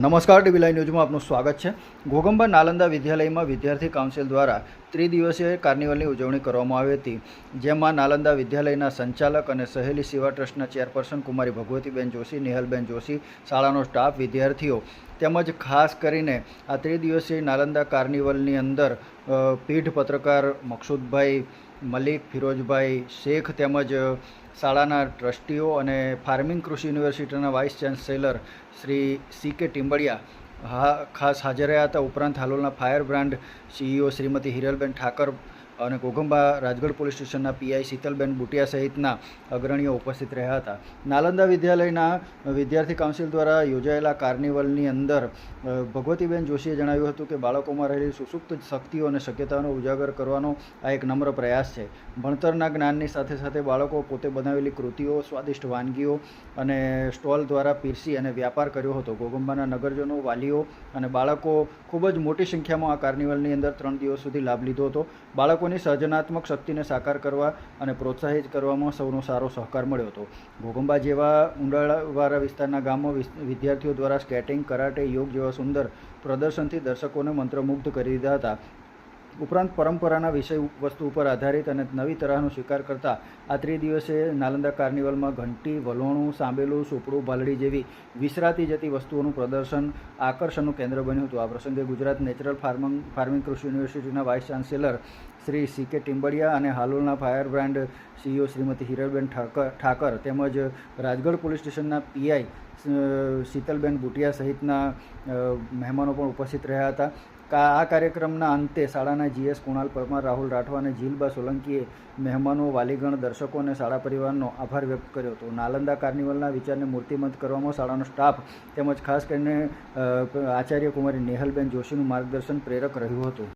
નમસ્કાર, TV live ન્યૂઝમાં આપનું સ્વાગત છે. ઘોગંબા નાલંદા વિદ્યાલયમાં વિદ્યાર્થી કાઉન્સિલ દ્વારા ત્રિદિવસીય કાર્નિવલની ઉજવણી કરવામાં આવી હતી, જેમાં નાલંદા વિદ્યાલયના સંચાલક અને સહેલી સેવા ટ્રસ્ટના ચેરપર્સન કુમારી ભગવતીબેન જોશી, નિહલબેન જોશી, શાળાનો સ્ટાફ, વિદ્યાર્થીઓ તેમજ ખાસ કરીને આ ત્રિદિવસીય નાલંદા કાર્નિવલની અંદર પીઢ પત્રકાર મકસૂદભાઈ મલિક, ફિરોજભાઈ શેખ તેમજ શાળાના ટ્રસ્ટીઓ અને ફાર્મિંગ કૃષિ યુનિવર્સિટીના વાઇસ ચાન્સેલર શ્રી સી કે ટીમ્બડિયા હા, ખાસ હાજર રહ્યા હતા ઉપરાંત હાલોલના fire brand CEO Shrimati Hiralben Thakar અને ઘોઘંબા રાજગઢ પોલીસ સ્ટેશનના પીઆઈ શીતલબેન બુટિયા સહિતના અગ્રણીઓ ઉપસ્થિત રહ્યા હતા. નાલંદા વિદ્યાલયના વિદ્યાર્થી કાઉન્સિલ દ્વારા યોજાયેલા કાર્નિવલની અંદર ભગવતીબેન જોશીએ જણાવ્યું હતું કે બાળકોમાં રહેલી સુસુપ્ત શક્તિઓ અને શક્યતાઓનો ઉજાગર કરવાનો આ એક નમ્ર પ્રયાસ છે. ભણતરના જ્ઞાનની સાથે સાથે બાળકો પોતે બનાવેલી કૃતિઓ, સ્વાદિષ્ટ વાનગીઓ અને સ્ટોલ દ્વારા પીરસી અને વ્યાપાર કર્યો હતો. ગોગંબાના નગરજનો, વાલીઓ અને બાળકો ખૂબ જ મોટી સંખ્યામાં આ કાર્નિવલની અંદર ત્રણ દિવસ સુધી લાભ લીધો હતો. બાળકોની સર્જનાત્મક શક્તિને સાકાર કરવા અને પ્રોત્સાહિત કરવામાં સૌનો સારો સહકાર મળ્યો હતો. ઘોગંબા જેવા ઊંડાણવાળા વિસ્તારના ગામમાં વિદ્યાર્થીઓ દ્વારા સ્કેટિંગ, કરાટે, યોગ જેવા સુંદર પ્રદર્શનથી દર્શકોને મંત્રમુગ્ધ કરી દીધા હતા. ઉપરાંત પરંપરાના વિષય વસ્તુ ઉપર આધારિત અને નવી તરહનો સ્વીકાર કરતા આ ત્રિદિવસે નાલંદા કાર્નિવલમાં ઘંટી, વલોણું, સાંબેલું, સોપડું ભાલડી જેવી વિસરાતી જતી વસ્તુઓનું પ્રદર્શન આકર્ષણનું કેન્દ્ર બન્યું હતું. આ પ્રસંગે ગુજરાત નેચરલ ફાર્મિંગ ફાર્મિંગ કૃષિ યુનિવર્સિટીના vice chancellor Shri C K Timbadia અને હાલોલના fire brand CEO Shrimati Hiralben Thakar Thakar તેમજ રાજગઢ પોલીસ સ્ટેશનના પીઆઈ શીતલબેન બુટિયા સહિતના મહેમાનો પણ ઉપસ્થિત રહ્યા હતા. આ કાર્યક્રમના અંતે શાળાના જીએસ કુણાલ પરમાર, રાહુલ રાઠવા અને જીલબા સોલંકીએ મહેમાનો, વાલીગણ, દર્શકો અને શાળા પરિવારનો આભાર વ્યક્ત કર્યો હતો. નાલંદા કાર્નિવલના વિચારને મૂર્તિમંત કરવામાં શાળાનો સ્ટાફ તેમજ ખાસ કરીને આચાર્ય કુમારી નેહલબેન જોશીનું માર્ગદર્શન પ્રેરક રહ્યું હતું.